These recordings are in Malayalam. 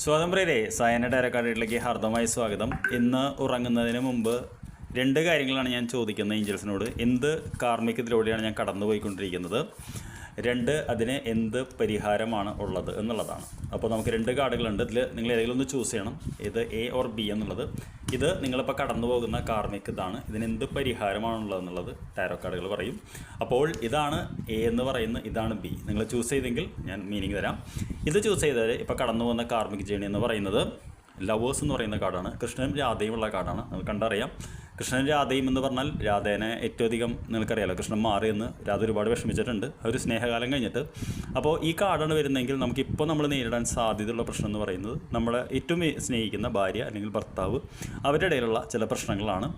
സ്വാതന്ത്ര്യരെ സയന ഡയറക്കാർഡിലേക്ക് ഹർദമായി സ്വാഗതം. ഇന്ന് ഉറങ്ങുന്നതിന് മുമ്പ് രണ്ട് കാര്യങ്ങളാണ് ഞാൻ ചോദിക്കുന്നത് ഏഞ്ചൽസിനോട്. എന്ത് കാർമ്മികത്തിലൂടെയാണ് ഞാൻ കടന്നു പോയിക്കൊണ്ടിരിക്കുന്നത് രണ്ട് അതിന് എന്ത് പരിഹാരമാണ് ഉള്ളത് എന്നുള്ളതാണ്. അപ്പോൾ നമുക്ക് രണ്ട് കാർഡുകളുണ്ട്. ഇതിൽ നിങ്ങൾ ഏതെങ്കിലും ഒന്ന് ചൂസ് ചെയ്യണം. ഇത് എ ഓർ ബി എന്നുള്ളത്. ഇത് നിങ്ങളിപ്പോൾ കടന്നു പോകുന്ന കാർമിക് ഇതാണ്. ഇതിന് എന്ത് പരിഹാരമാണുള്ളത് എന്നുള്ളത് ടാരോ കാർഡുകൾ പറയും. അപ്പോൾ ഇതാണ് എ എന്ന് പറയുന്ന ഇതാണ് ബി നിങ്ങൾ ചൂസ് ചെയ്തെങ്കിൽ ഞാൻ മീനിങ് തരാം. ഇത് ചൂസ് ചെയ്താൽ ഇപ്പോൾ കടന്നു പോകുന്ന കാർമിക് ജേണി എന്ന് പറയുന്നത് ലവേഴ്സ് എന്ന് പറയുന്ന കാർഡാണ്. കൃഷ്ണനും രാധയുമുള്ള കാർഡാണ്. നമുക്ക് കണ്ടറിയാം. കൃഷ്ണനും രാധയും എന്ന് പറഞ്ഞാൽ രാധേനെ ഏറ്റവും അധികം നിങ്ങൾക്കറിയാലോ. കൃഷ്ണൻ മാറിയെന്ന് രാധ ഒരുപാട് വിഷമിച്ചിട്ടുണ്ട്. ഒരു സ്നേഹകാലം കഴിഞ്ഞിട്ട്. അപ്പോൾ ഈ കാർഡാണ് വരുന്നതെങ്കിൽ നമുക്കിപ്പോൾ നമ്മൾ നേരിടാൻ സാധ്യതയുള്ള പ്രശ്നം എന്ന് പറയുന്നത് നമ്മളെ ഏറ്റവും സ്നേഹിക്കുന്ന ഭാര്യ അല്ലെങ്കിൽ ഭർത്താവ് അവരുടെ ഇടയിലുള്ള ചില പ്രശ്നങ്ങളാണ്.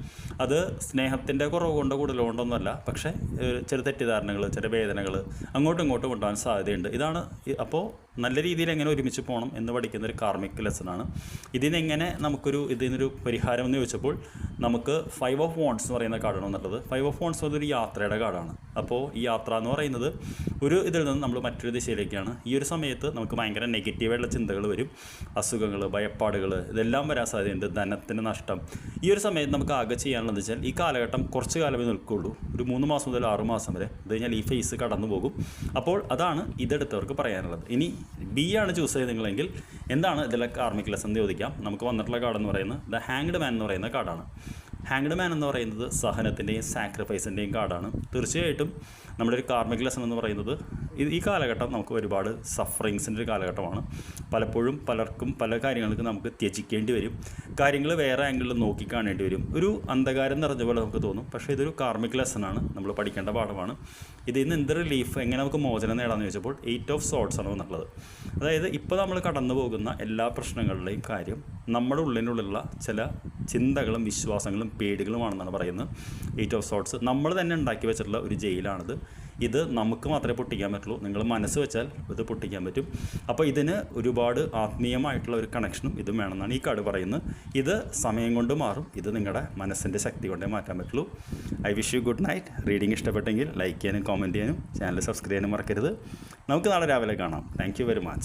അത് സ്നേഹത്തിന്റെ കുറവ് കൊണ്ടോ കൂടുതലുകൊണ്ടൊന്നുമല്ല പക്ഷേ ഏഹ്, ചില തെറ്റിദ്ധാരണകൾ ചില വേദനകൾ അങ്ങോട്ടും ഇങ്ങോട്ടും ഉണ്ടാകാൻ സാധ്യതയുണ്ട്. ഇതാണ് അപ്പോൾ നല്ല രീതിയിൽ എങ്ങനെ ഒരുമിച്ച് പോകണം എന്ന് പഠിക്കുന്ന ഒരു കാർമിക് ലെസണാണ് ഇതിനെങ്ങനെ നമുക്കൊരു ഇതിനൊരു പരിഹാരം എന്ന് ചോദിച്ചപ്പോൾ നമുക്ക് ഫൈവ് ഓഫ് വോൺസ് എന്ന് പറയുന്ന കാർഡാണ് വന്നിട്ടുള്ളത്. ഫൈവ് ഓഫ് വോൺസ് ഒരു യാത്രയുടെ കാർഡാണ് അപ്പോൾ ഈ യാത്ര എന്ന് പറയുന്നത് ഒരു ഇതിൽ നിന്ന് നമ്മൾ മറ്റൊരു ദിശയിലേക്കാണ്. ഈ ഒരു സമയത്ത് നമുക്ക് ഭയങ്കര നെഗറ്റീവായിട്ടുള്ള ചിന്തകൾ വരും. അസുഖങ്ങൾ ഭയപ്പാടുകൾ ഇതെല്ലാം വരാൻ സാധ്യതയുണ്ട്. ധനത്തിന് നഷ്ടം. ഈ ഒരു സമയത്ത് നമുക്ക് ആകെ ചെയ്യാനുള്ളത് വെച്ചാൽ ഈ കാലഘട്ടം കുറച്ച് കാലമേ നിൽക്കുകയുള്ളൂ ഒരു മൂന്ന് മാസം മുതൽ ആറ് മാസം വരെ. അത് കഴിഞ്ഞാൽ ഈ ഫേസ് കടന്നു പോകും. അപ്പോൾ അതാണ് ഇതെടുത്തവർക്ക് പറയാനുള്ളത്. ഇനി ബി ആണ് ചൂസ് ചെയ്ത് നിങ്ങളെങ്കിൽ എന്താണ് ഇതിലെ കാർമിക് ലെസൺ ചോദിക്കാം. നമുക്ക് വന്നിട്ടുള്ള കാർഡ് എന്ന് പറയുന്നത് ദ ഹാങ്ഡ് മാൻ എന്ന് പറയുന്ന കാർഡാണ് ഹാങ്ഡ് മാൻ എന്ന് പറയുന്നത് സഹനത്തിന്റെയും സാക്രിഫൈസിന്റെയും കാർഡാണ് തീർച്ചയായിട്ടും നമ്മുടെ ഒരു കാർമിക് ലെസൺ എന്ന് പറയുന്നത് ഈ കാലഘട്ടം നമുക്ക് ഒരുപാട് സഫറിങ്സിന്റെ ഒരു കാലഘട്ടമാണ്. പലപ്പോഴും പലർക്കും പല കാര്യങ്ങൾക്കും നമുക്ക് ത്യജിക്കേണ്ടി വരും. കാര്യങ്ങൾ വേറെ ആംഗിളിൽ നോക്കി കാണേണ്ടി വരും. ഒരു അന്ധകാരം നിറഞ്ഞ പോലെ നമുക്ക് തോന്നും. പക്ഷേ ഇതൊരു കാർമിക് ലെസണാണ് നമ്മൾ പഠിക്കേണ്ട പാഠമാണ്. ഇതിൽ നിന്ന് എന്ത് റിലീഫ് എങ്ങനെ നമുക്ക് മോചനം നേടാമെന്ന് ചോദിച്ചപ്പോൾ എയ്റ്റ് ഓഫ് സോട്ട്സ് ആണ് എന്നുള്ളത് അതായത് ഇപ്പോൾ നമ്മൾ കടന്നു പോകുന്ന എല്ലാ പ്രശ്നങ്ങളുടെയും കാര്യം നമ്മുടെ ഉള്ളിനുള്ളിലുള്ള ചില ചിന്തകളും വിശ്വാസങ്ങളും പേടികളുമാണെന്നാണ് പറയുന്നത്. എയ്റ്റ് ഓഫ് സോട്ട്സ് നമ്മൾ തന്നെ ഉണ്ടാക്കി വെച്ചിട്ടുള്ള ഒരു ജയിലാണിത്. ഇത് നമുക്ക് മാത്രമേ പൊട്ടിക്കാൻ പറ്റുള്ളൂ. നിങ്ങൾ മനസ്സ് വെച്ചാൽ ഇത് പൊട്ടിക്കാൻ പറ്റും. അപ്പോൾ ഇതിന് ഒരുപാട് ആത്മീയമായിട്ടുള്ള ഒരു കണക്ഷനും ഇതും വേണമെന്നാണ് ഈ കാർഡ് പറയുന്നത്. ഇത് സമയം കൊണ്ട് മാറും. ഇത് നിങ്ങളുടെ മനസ്സിന്റെ ശക്തി കൊണ്ടേ മാറ്റാൻ പറ്റുള്ളൂ. I wish you good night reading ഇഷ്ടപ്പെട്ടെങ്കിൽ ലൈക്ക് ചെയ്യാനും കോമന്റ് ചെയ്യാനും ചാനൽ സബ്സ്ക്രൈബ് ചെയ്യാനും മറക്കരുത്. നമുക്ക് നാളെ രാവിലെ കാണാം. Thank very much